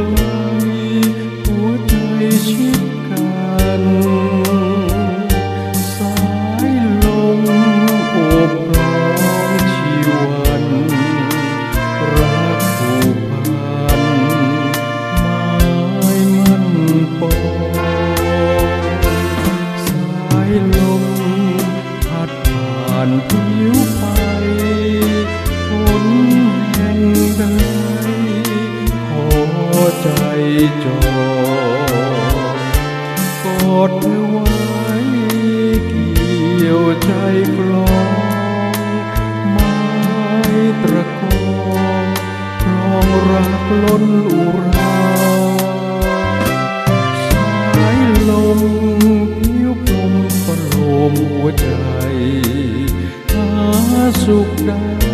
cool. ดเธอไว้เกี่ยวใจกลองไม้ตระกองครองรักล้นอุราสายลมผิวพรมประโลมหัวใจหาสุขได้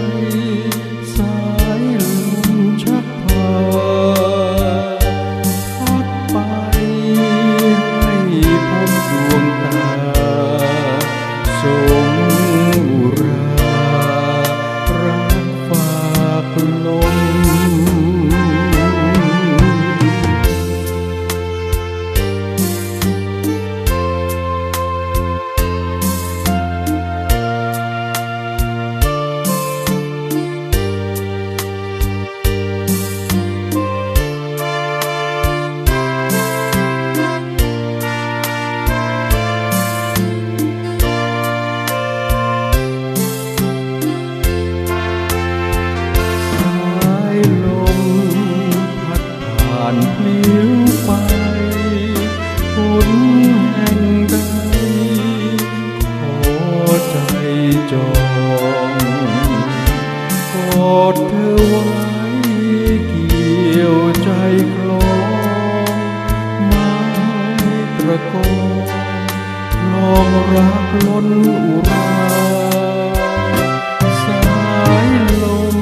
อดเธอไว้เกี่ยวใจคลองไม้ตระกองลองรักล้นอุราสายลม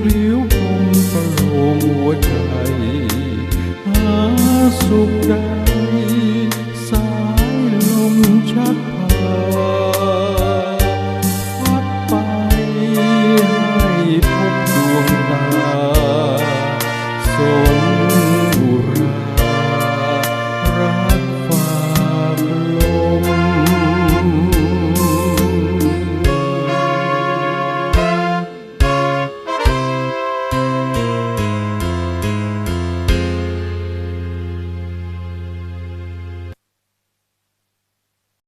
ปลิวพมประโลงหัวใจหาสุขได้